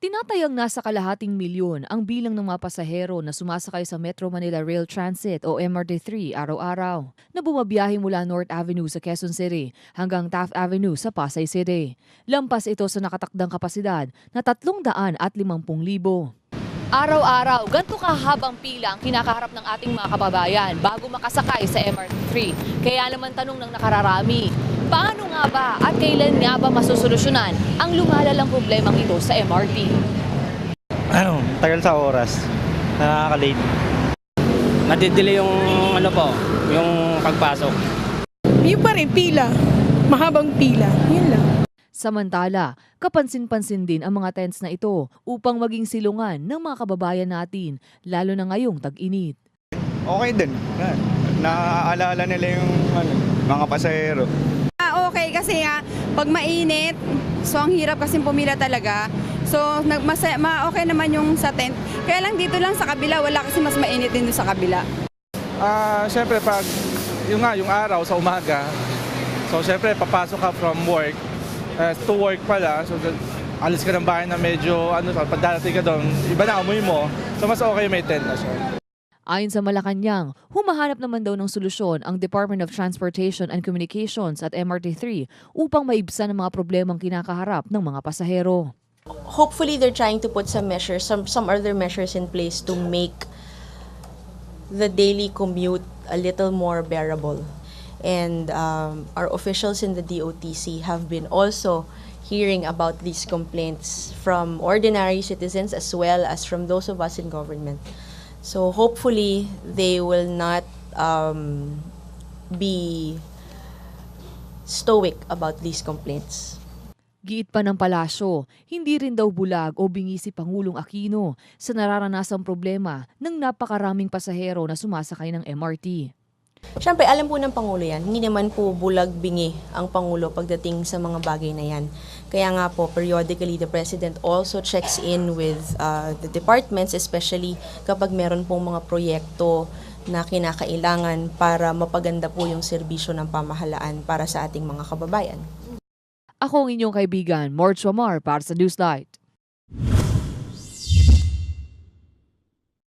Tinatayang nasa kalahating milyon ang bilang ng mga pasahero na sumasakay sa Metro Manila Rail Transit o MRT3 araw-araw na bumabiyahe mula North Avenue sa Quezon City hanggang Taft Avenue sa Pasay City. Lampas ito sa nakatakdang kapasidad na 350,000. Araw-araw, ganito kahabang pila ang kinakaharap ng ating mga kababayan bago makasakay sa MRT3. Kaya naman tanong ng nakararami, paano nga ba at kailan nga ba masusolusyonan ang lumalalang problemang ito sa MRT? ano, tagal sa oras. Nakaka-late. Nadidelay yung ano po, yung pagpasok. Yung pa rin, pila. Mahabang pila. Yun lang. Samantala, kapansin-pansin din ang mga tents na ito upang maging silungan ng mga kababayan natin, lalo na ngayong tag-init. okay din. Na, naaalala nila yung ano, mga pasahero. Kasi nga pag mainit, so ang hirap kasi pumila talaga. So nag mas, ma, okay naman yung sa tent. Kaya lang dito lang sa kabila, wala kasi mas mainit din doon sa kabila. Ah, syempre pag yung nga yung araw sa umaga. So syempre papasok ka from work eh, to work pala. So alis ka ng bahay na medyo ano pag darating ka doon, iba na amoy mo. So mas okay may tent na siya. Ayon sa Malacanang, humahanap naman daw ng solusyon ang Department of Transportation and Communications at MRT3 upang maibsan ang mga problemang kinakaharap ng mga pasahero. hopefully they're trying to put some measures, some some other measures in place to make the daily commute a little more bearable. And um, our officials in the DOTC have been also hearing about these complaints from ordinary citizens as well as from those of us in government. So hopefully they will not um, be stoic about these complaints. Giit pa ng palasyo, hindi rin daw bulag o bingi si Pangulong Aquino sa nararanasang problema ng napakaraming pasahero na sumasakay ng MRT. Siyempre, alam po ng Pangulo yan. Hindi naman po bulag bingi ang Pangulo pagdating sa mga bagay na yan. Kaya nga po, periodically, the President also checks in with uh, the departments, especially kapag meron pong mga proyekto na kinakailangan para mapaganda po yung serbisyo ng pamahalaan para sa ating mga kababayan. Ako ang inyong kaibigan, Mort Swamar para sa Newslight.